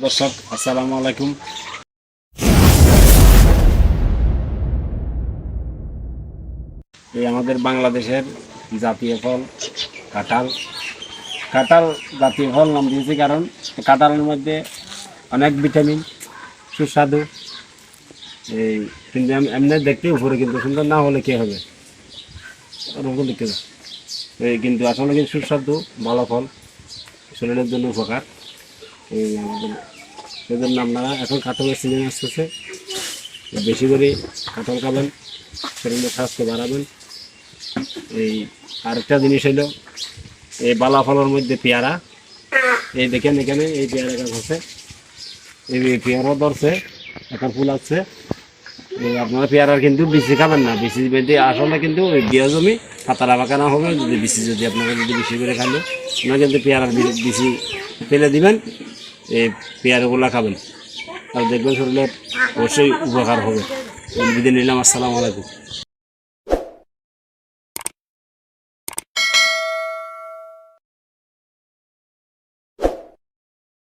দর্শক, আসসালামু আলাইকুম। এই আমাদের বাংলাদেশের জাতীয় ফল, কাঁঠাল। কাঁঠাল জাতীয় ফল নাম দিয়েছি কারণ কাঁঠালের মধ্যে অনেক ভিটামিন, সুস্বাদু। এই কিন্তু এম- এমনি দেখতে উপরে কিন্তু সুন্দর, না হলে কে হবে? দেখতে এই কিন্তু আসলে কিন্তু সুস্বাদু, ভালো ফল, শরীরের জন্য উপকার। এই সেজন্য আপনারা এখন কাঁঠালের সিজন আসতেছে। বেশি করে কাঁঠাল খাবেন, শরীরের স্বাস্থ্য বাড়াবেন। এই আরেকটা জিনিস হলো, এই বালা ফলের মধ্যে পেয়ারা। এই দেখেন এখানে এই পেয়ারা গাছ আছে। এই পেয়ারা ধরছে, এখন ফুল আছে এই আপনারা পেয়ারার কিন্তু বেশি খাবেন না বেশি বেঁধে আসলে কিন্তু ওই বিয়া জমি পাতারা বাঁকানো হবে। যদি বেশি যদি আপনারা যদি বেশি করে খালে আপনারা কিন্তু পেয়ারার বি- বেশি ফেলে দিবেন। এই পেয়ারাগুলো খাবেন। আর দেখবেন শরীরের অবশ্যই উপকার হবে। বিদে নিলাম আসসালামু আলাইকুম।